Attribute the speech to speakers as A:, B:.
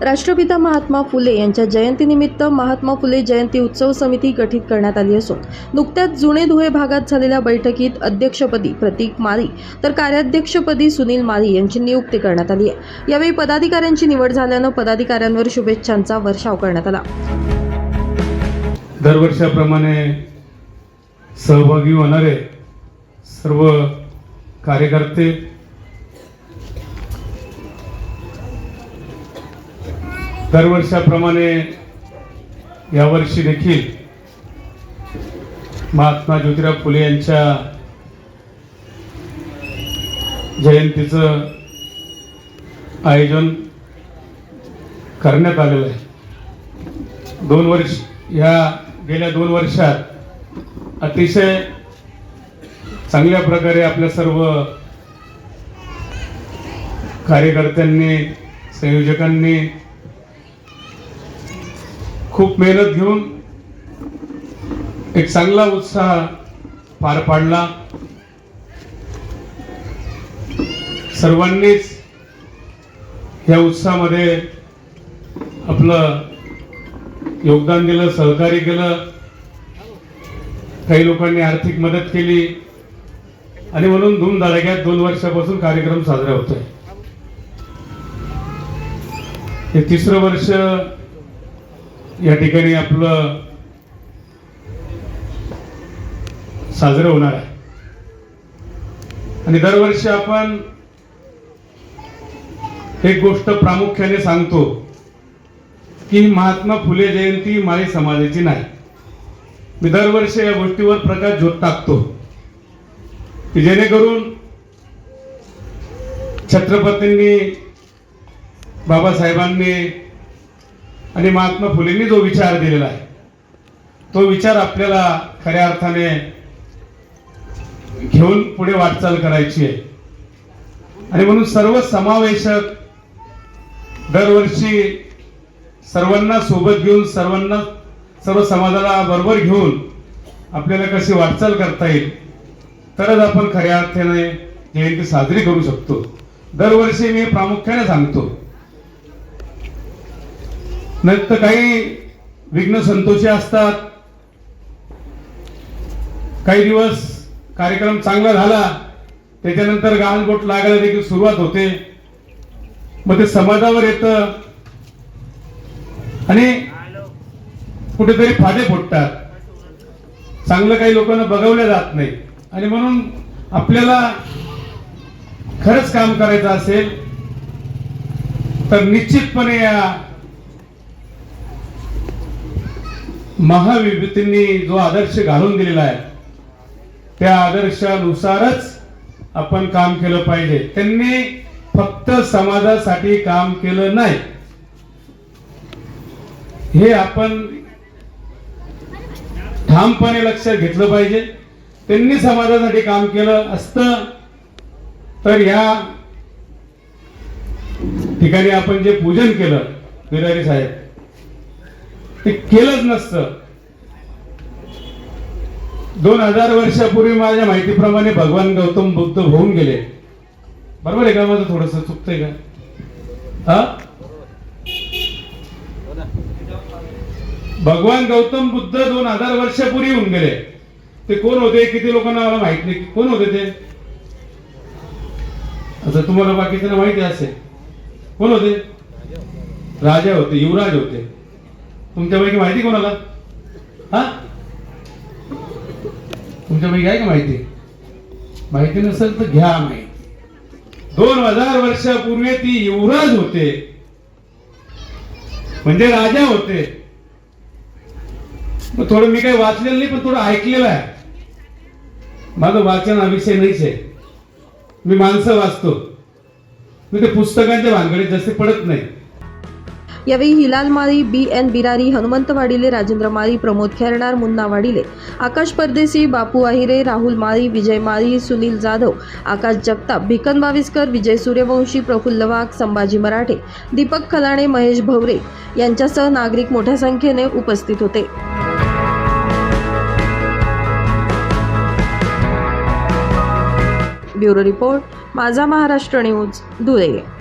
A: राष्ट्रपिता महात्मा फुले यांच्या जयंतीनिमित्त महात्मा फुले जयंती उत्सव समिती गठीत करण्यात आली असून नुकत्याच जुने धुळे भागात झालेल्या बैठकीत अध्यक्षपदी प्रतीक माळी तर कार्याध्यक्षपदी सुनील माळी यांची नियुक्ती करण्यात आली आहे. यावेळी पदाधिकाऱ्यांची निवड झाल्यानं पदाधिकाऱ्यांवर शुभेच्छांचा वर्षाव करण्यात आला.
B: दरवर्षाप्रमाणे सहभागी होणारे सर्व कार्यकर्ते दरवर्षाप्रमाणे यावर्षी देखील महात्मा ज्योतिराव फुले यांच्या जयंतीचं आयोजन करण्यात आलेलं आहे. दोन वर्ष ह्या गेल्या दोन वर्षात अतिशय चांगल्या प्रकारे आपल्या सर्व कार्यकर्त्यांनी संयोजकांनी खूप मेहनत घेऊन एक चांगला उत्साह पार पाडला. सर्वांनीच या उत्साहामध्ये आपलं योगदान दिलं सहकार्य केलं. काही लोकांनी आर्थिक मदत केली. आणि म्हणून धूमधडाक्यात दोन वर्षापासून कार्यक्रम साजरा होतोय. हे तिसरं वर्ष या ठिकाणी आपलं साजरं होणार आहे. आणि दरवर्षी आपण एक गोष्ट प्रामुख्याने सांगतो की महात्मा फुले जयंती माळी समाजाची नाही. मी दरवर्षी या गोष्टीवर प्रकाश झोत टाकतो की जेणेकरून छत्रपतींनी बाबासाहेबांनी आणि महात्मा फुलेंनी जो विचार दिलेला आहे तो विचार आपल्याला खऱ्या अर्थाने घेऊन पुढे वाटचाल करायची आहे. आणि म्हणून सर्व समावेशक दरवर्षी सर्वांना सोबत घेऊन सर्वांना सर्व समाजाला बरोबर घेऊन आपल्याला कशी वाटचाल करता येईल तरच आपण खऱ्या अर्थाने जयंती साजरी करू शकतो. दरवर्षी मी प्रामुख्याने सांगतो नाही तर काही विघ्न संतोषी असतात. काही दिवस कार्यक्रम चांगला झाला त्याच्यानंतर गाळबोट लागायला देखील सुरुवात होते. मग ते समाजावर येतं. आणि कुठेतरी फादे फुटतात. चांगलं काही लोकांना बघवलं जात नाही. आणि म्हणून आपल्याला खरंच काम करायचं असेल तर निश्चितपणे या महाविभूतींनी जो आदर्श घालून दिलेला आहे त्या आदर्शानुसारच आपण काम केलं पाहिजे. त्यांनी फक्त समाजासाठी काम केलं नाही. हे आपण ठामपणे लक्षात घेतलं पाहिजे. त्यांनी समाजासाठी काम केलं असतं तर या ठिकाणी आपण जे पूजन केलं बिरारी साहेब ते केलंच नसतं. दोन हजार वर्षापूर्वी माझ्या माहितीप्रमाणे भगवान गौतम बुद्ध होऊन गेले. बरोबर आहे का? माझं थोडस चुकतंय का? हा? भगवान गौतम बुद्ध दोन हजार वर्षापूर्वी होऊन गेले. ते कोण होते? किती लोकांना मला माहीत नाही. कोण होते ते? आता तुम्हाला बाकीच्या माहिती असेल. कोण होते? राजा होते युवराज होते. तुमच्यापैकी माहिती कोणाला? हा? तुमच्यापैकी आहे का माहिती? माहिती नसेल तर घ्या माहिती. दोन हजार वर्षापूर्वी ती युवराज होते. म्हणजे राजा होते. मग थोडं मी काही वाचलेलं नाही पण थोडं ऐकलेलं आहे. माझं वाचन हा विषय नाहीच आहे. मी माणसं वाचतो. मी ते पुस्तकांच्या भानगडीत जास्त पडत नाही.
A: यावेळी हिलाल माळी बी एन बिरारी हनुमंत वाडिले राजेंद्र माळी प्रमोद खेरणार मुन्ना वाडिले आकाश परदेशी बापू आहिरे राहुल माळी विजय माळी सुनील जाधव आकाश जगताप भिकन बाविस्कर विजय सूर्यवंशी प्रफुल्ल वाघ संभाजी मराठे दीपक खलाणे महेश भवरे यांच्यासह नागरिक मोठ्या संख्येने उपस्थित होते. ब्युरो रिपोर्ट माझा महाराष्ट्र न्यूज धुळे.